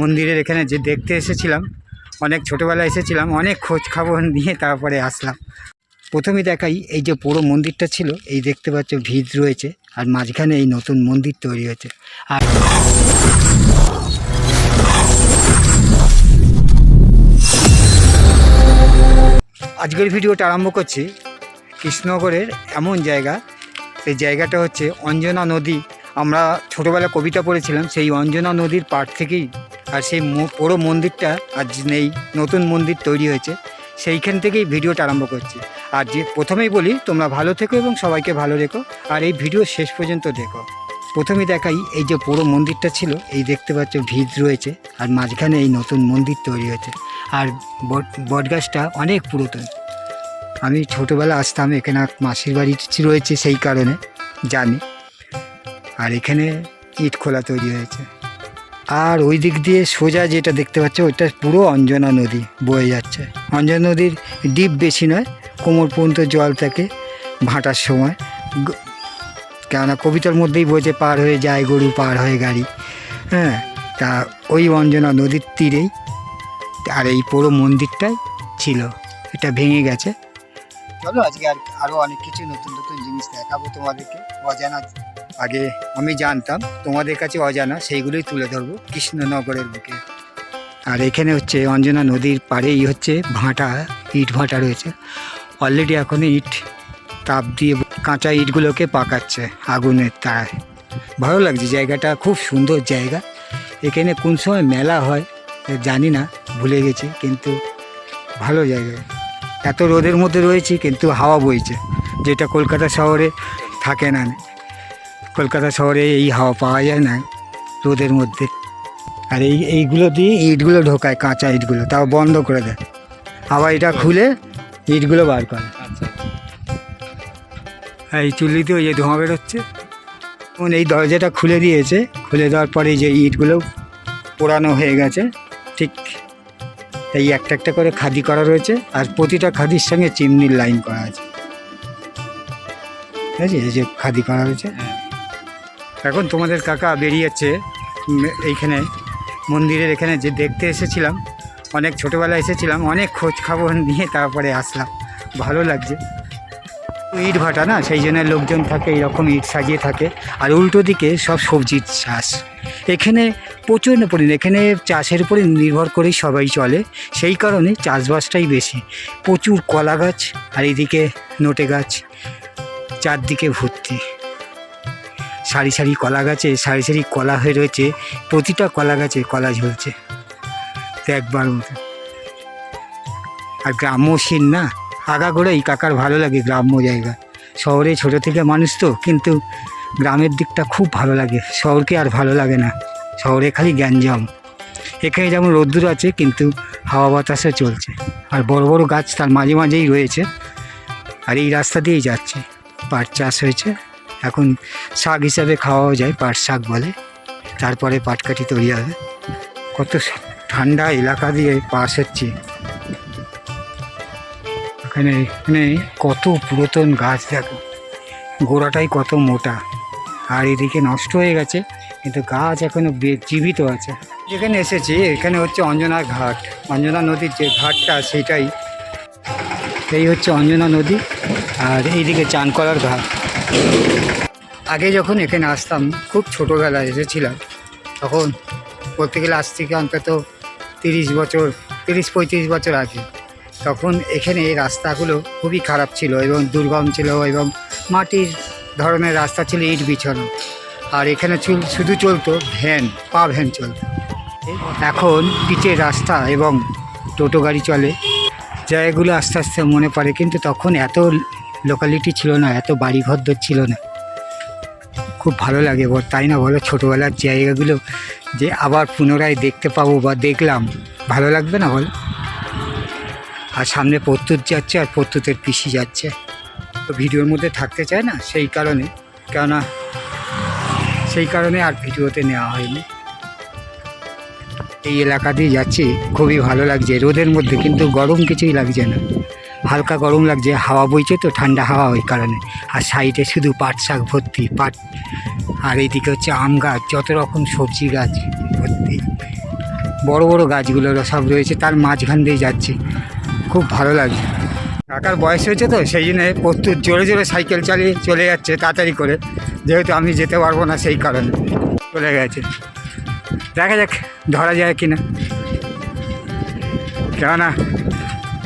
মন্দিরের এখানে যে দেখতে এসেছিলাম, অনেক ছোটোবেলায় এসেছিলাম, অনেক খোঁজ খবর নিয়ে তারপরে আসলাম। প্রথমে দেখাই এই যে পুরো মন্দিরটা ছিল, এই দেখতে পাচ্ছ ভিত রয়েছে, আর মাঝখানে এই নতুন মন্দির তৈরি হয়েছে। আর আজকের ভিডিওটা আরম্ভ করছি কৃষ্ণনগরের এমন জায়গা সেই জায়গাটা হচ্ছে অঞ্জনা নদী। আমরা ছোটোবেলা কবিতা পড়েছিলাম, সেই অঞ্জনা নদীর পাড় থেকেই। আর সেই পুরো মন্দিরটা আজ নেই, নতুন মন্দির তৈরি হয়েছে, সেইখান থেকেই ভিডিওটা আরম্ভ করছি। আর যে প্রথমেই বলি, তোমরা ভালো থেকো এবং সবাইকে ভালো রেখো। আর এই ভিডিও শেষ পর্যন্ত দেখো। প্রথমে দেখাই, এই যে পুরো মন্দিরটা ছিল, এই দেখতে পাচ্ছ ভিত রয়েছে, আর মাঝখানে এই নতুন মন্দির তৈরি হয়েছে। আর বট, বটগাছটা অনেক পুরাতন। আমি ছোটোবেলা আসতাম, এখানে মাসির বাড়ি রয়েছে সেই কারণে, জানি। আর এখানে ইট খোলা তৈরি হয়েছে। আর ওই দিক দিয়ে সোজা যেটা দেখতে পাচ্ছ, ওইটা পুরো অঞ্জনা নদী বয়ে যাচ্ছে। অঞ্জনা নদীর ডিপ বেশি নয়, কোমর পর্যন্ত জল থাকে ভাঁটার সময়। কেননা কবিতার মধ্যেই বলছে, পার হয়ে যায় গরু, পার হয়ে গাড়ি। হ্যাঁ তা ওই অঞ্জনা নদীর তীরেই। আর এই পুরো মন্দিরটাই ছিল, এটা ভেঙে গেছে। চলো আজকে আর আরও অনেক কিছু নতুন নতুন জিনিস দেখাবো তোমাদেরকে, অজানা আগে আমি জানতাম, তোমাদের কাছে অজানা, সেইগুলোই তুলে ধরবো কৃষ্ণনগরের বুকে। আর এখানে হচ্ছে অঞ্জনা নদীর পাড়েই হচ্ছে ভাঁটা, ইট ভাঁটা রয়েছে। অলরেডি এখন ইট, তাপ দিয়ে কাঁচা ইটগুলোকে পাকাচ্ছে আগুনের তারায়। ভালো লাগছে, জায়গাটা খুব সুন্দর জায়গা। এখানে কোন সময় মেলা হয়, জানি না, ভুলে গেছি, কিন্তু ভালো জায়গা। এত রোদের মধ্যে রয়েছি, কিন্তু হাওয়া বইছে, যেটা কলকাতা শহরে থাকে না। কলকাতা শহরে এই হাওয়া পাওয়া যায় না রোদের মধ্যে। আর এই এইগুলো দিয়ে ইটগুলো ঢোকায়, কাঁচা ইটগুলো, তাও বন্ধ করে দেয়। আবার এটা খুলে ইটগুলো বার করে। এই চুল্লিতে ওই যে ধোঁয়া বেরোচ্ছে। এখন এই দরজাটা খুলে দিয়েছে। খুলে দেওয়ার পরে যে ইটগুলো পোড়ানো হয়ে গেছে, ঠিক এই একটা একটা করে খাদি করা রয়েছে। আর প্রতিটা খাদির সঙ্গে চিমনির লাইন করা আছে। ঠিক আছে এই যে খাদি করা হয়েছে। এখন তোমাদের কাকা বেরিয়েছে এইখানে, মন্দিরের এখানে যে দেখতে এসেছিলাম, অনেক ছোটোবেলায় এসেছিলাম, অনেক খোঁজ খবর নিয়ে তারপরে আসলাম, ভালো লাগছে। ইট ভাটা না, সেই জন্য লোকজন থাকে, এইরকম ইট সাজিয়ে থাকে, আর উল্টো দিকে সব সবজির চাষ। এখানে প্রচণ্ড পরিমাণে, এখানে চাষের উপরে নির্ভর করেই সবাই চলে, সেই কারণে চাষবাসটাই বেশি। প্রচুর কলা গাছ, আর এদিকে নোটে গাছ, চারদিকে ভর্তি। সারি সারি কলা গাছে, সারি সারি কলা হয়ে রয়েছে, প্রতিটা কলা গাছে কলা ঝুলছে। একবার মতো। আর গ্রাম্য সিন না, আগাগোড়াই কাকার ভালো লাগে গ্রাম্য জায়গা। শহরে ছোট থেকে মানুষ তো, কিন্তু গ্রামের দিকটা খুব ভালো লাগে। শহরকে আর ভালো লাগে না। শহরে খালি গ্যাঞ্জাম। এখানে যেমন রোদ্দুর আছে, কিন্তু হাওয়া বাতাসে চলছে। আর বড় বড় গাছ তার মাঝে মাঝেই রয়েছে। আর এই রাস্তা দিয়েই যাচ্ছে। পাট চাষ হয়েছে। এখন শাক হিসাবে খাওয়াও যায়, পাট শাক বলে। তারপরে পাটকাঠি তৈরি হবে। কত ঠান্ডা এলাকা দিয়ে পাশ হচ্ছে। এখানে এখানে কত পুরাতন গাছ দেখো। গোড়াটাই কত মোটা। আর এদিকে নষ্ট হয়ে গেছে, কিন্তু গাছ এখনও বে- জীবিত আছে। যেখানে এসেছি, এখানে হচ্ছে অঞ্জনা ঘাট। অঞ্জনা নদীর যে ঘাটটা, সেটাই। এই হচ্ছে অঞ্জনা নদী। আর এইদিকে চান করার ঘাট। আগে যখন এখানে আসতাম, খুব ছোটোবেলায় এসেছিলাম, তখন বলতে গেলে আজ থেকে অন্তত তিরিশ বছর, তিরিশ পঁয়ত্রিশ বছর আগে, তখন এখানে রাস্তাগুলো খুবই খারাপ ছিল এবং দুর্গম ছিল এবং মাটির ধরনের রাস্তা ছিল ইট বিছানো। আর এখানে শুধু চলতো ভ্যান, পা ভ্যান চলত। এখন পিচের রাস্তা এবং টোটো গাড়ি চলে, জায়গাগুলো আস্তে আস্তে মনে পড়ে, কিন্তু তখন এত লোকালিটি ছিল না, এত বাড়িঘর দর ছিল না। খুব ভালো লাগে বল। তাই না বলো? ছোটোবেলার জায়গাগুলো যে আবার পুনরায় দেখতে পাবো বা দেখলাম, ভালো লাগবে না বল? আর সামনে প্রত্যুত যাচ্ছে আর প্রত্যুতের পিসি যাচ্ছে। তো ভিডিওর মধ্যে থাকতে চায় না? সেই কারণে, কেননা সেই কারণে আর ভিডিওতে নেওয়া হয়নি। এই এলাকা দিয়ে যাচ্ছি, খুবই ভালো লাগছে। রোদের মধ্যে কিন্তু গরম কিছুই লাগছে না। হালকা গরম লাগছে, হাওয়া বইছে তো, ঠান্ডা হাওয়া ওই কারণে। আর সাইডে শুধু পাট শাক ভর্তি, পাট। আর এইদিকে হচ্ছে আম গাছ, যত রকম সবজি গাছ ভর্তি। বড় বড় গাছগুলো সব রয়েছে, তার মাঝখান দিয়ে যাচ্ছে। খুব ভালো লাগছে। কাকার বয়স হয়েছে তো, সেই জন্য প্রত্যুত জোরে জোরে সাইকেল চালিয়ে চলে যাচ্ছে, তাড়াতাড়ি করে। যেহেতু আমি যেতে পারব না, সেই কারণে চলে গেছে। দেখা যাক, ধরা যায় কিনা। কেননা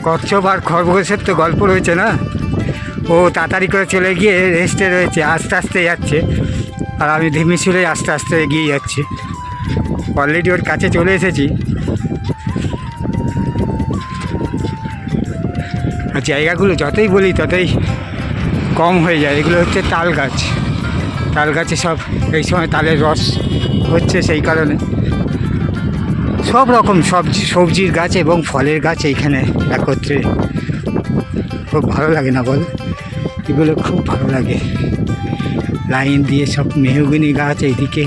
কচ্ছপ আর খরগোশের তো গল্প রয়েছে না? ও তাড়াতাড়ি করে চলে গিয়ে রেস্টে রয়েছে, আস্তে আস্তে যাচ্ছে। আর আমি ধিমি সুরে আস্তে আস্তে এগিয়ে যাচ্ছি। অলরেডি ওর কাছে চলে এসেছি। আর জায়গাগুলো যতই বলি ততই কম হয়ে যায়। এগুলো হচ্ছে তাল গাছ। তাল গাছে সব এই সময় তালের রস হচ্ছে সেই কারণে। সব রকম সবজি, সবজির গাছ এবং ফলের গাছ এইখানে একত্রে। খুব ভালো লাগে না বল? এগুলো খুব ভালো লাগে। লাইন দিয়ে সব মেহগুনি গাছ এইদিকে।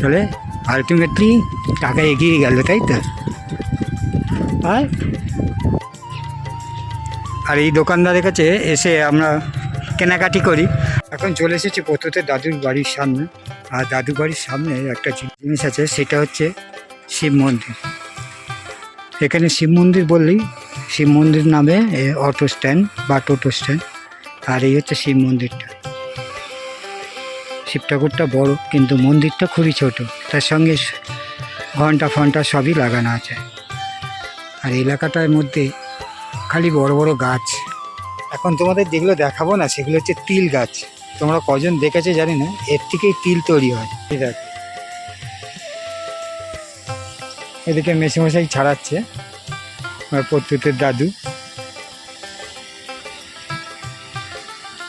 তাহলে আলটিমেটলি টাকা এগিয়ে গেল, তাই তো? আর? আর এই দোকানদারের কাছে এসে আমরা কেনাকাটি করি। এখন চলে এসেছি পথতে দাদুর বাড়ির সামনে। আর দাদুর বাড়ির সামনে একটা জিনিস আছে, সেটা হচ্ছে শিব মন্দির। এখানে শিব মন্দির বললেই শিব মন্দির নামে অটো স্ট্যান্ড বা টোটো স্ট্যান্ড আর এই হচ্ছে শিব মন্দিরটা। শিব ঠাকুরটা বড়, কিন্তু মন্দিরটা খুবই ছোট। তার সঙ্গে ঘণ্টা ফন্টা সবই লাগানো আছে। আর এলাকাটার মধ্যে খালি বড় বড় গাছ। এখন তোমাদের যেগুলো দেখাবো না, সেগুলো হচ্ছে তিল গাছ। তোমরা কজন দেখেছে জানি না, এর থেকেই তিল তৈরি হয়। দেখ। এদিকে মেশিমশাই ছাড়াচ্ছে, আমার প্রত্যুতের দাদু।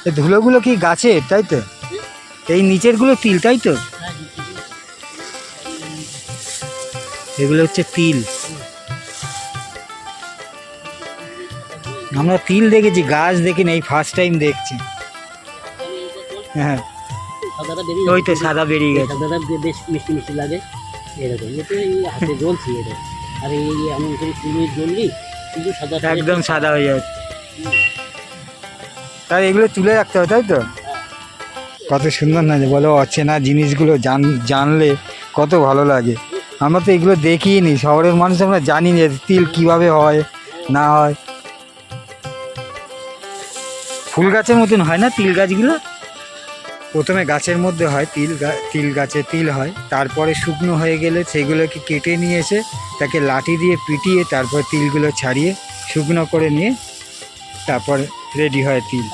এই ধুলোগুলো কি গাছে তাই তো? এই নিচেরগুলো তিল, তাই তো? এগুলো হচ্ছে তিল। আমরা তিল দেখেছি, গাছ দেখিনি, এই ফার্স্ট টাইম দেখছি। হ্যাঁ। সাদাটা বেরিয়ে ওই তো সাদা বেরিয়ে গেছে। সাদাটা বেশ মিষ্টি মিষ্টি লাগে। এরকম। এতে এই হাতে জ্বলছি এটা আর এই এমন করে তুলে জ্বললি কিন্তু সাদা একদম সাদা হয়ে যাচ্ছে। তাই এগুলো তুলে রাখতে হবে তাই তো? কত সুন্দর না বলো অচেনা জিনিসগুলো জান জানলে কত ভালো লাগে। আমরা তো এগুলো দেখিই নি শহরের মানুষ আমরা জানি না তিল কীভাবে হয় না হয়। ফুল গাছের মতন হয় না তিল গাছগুলো? প্রথমে গাছের মধ্যে হয় তিল তিল গাছে তিল হয়, তারপরে শুকনো হয়ে গেলে সেগুলোকে কেটে নিয়ে এসে তাকে লাঠি দিয়ে পিটিয়ে তারপর তিলগুলো ছাড়িয়ে শুকনো করে নিয়ে তারপরে রেডি হয় তিল।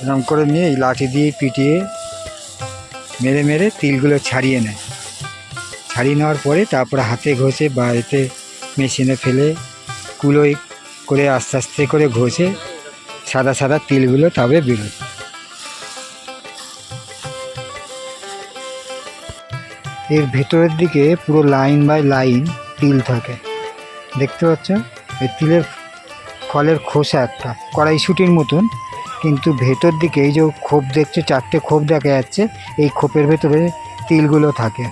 এরকম করে নিয়ে এই লাঠি দিয়ে পিটিয়ে মেরে মেরে তিলগুলো ছাড়িয়ে নেয়। ছাড়িয়ে নেওয়ার পরে তারপরে হাতে ঘষে বা এতে মেশিনে ফেলে কুলোয় করে আস্তে আস্তে করে ঘষে সাদা সাদা তিলগুলো তবে বেরোয়। এর ভেতরের দিকে পুরো লাইন বাই লাইন তিল থাকে। দেখতে পাচ্ছ এই তিলের ফলের খোসা একটা, কড়াইশুটির মতন। কিন্তু ভেতর দিকে এই যে খোপ দেখছে, চারটে খোপ দেখা যাচ্ছে, এই খোপের ভেতরে তিলগুলো থাকে।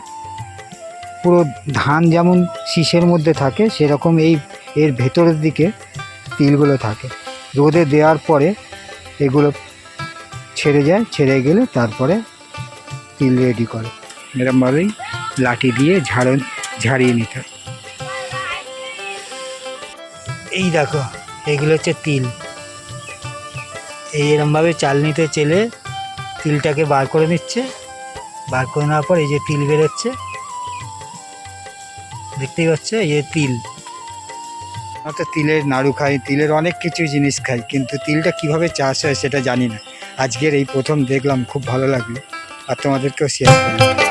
পুরো ধান যেমন শীষের মধ্যে থাকে, সেরকম এই এর ভেতরের দিকে তিলগুলো থাকে। রোদে দেওয়ার পরে এগুলো ছেড়ে যায়, ছেড়ে গেলে তারপরে তিল রেডি করে। এরমভাবেই লাঠি দিয়ে ঝাড় ঝাড়িয়ে নিতে হয়। এই দেখো এগুলো হচ্ছে তিল। এই এরমভাবে চালনিতে চেলে তিলটাকে বার করে নিচ্ছে। বার করে নেওয়ার পর এই যে তিল বেরোচ্ছে। দেখতেই পাচ্ছে এই যে তিল। আমরা তো তিলের নাড়ু খাই তিলের অনেক কিছু জিনিস খাই কিন্তু তিলটা কীভাবে চাষ হয় সেটা জানি না। আজকের এই প্রথম দেখলাম খুব ভালো লাগল। আর তোমাদেরকেও শেয়ার করলাম।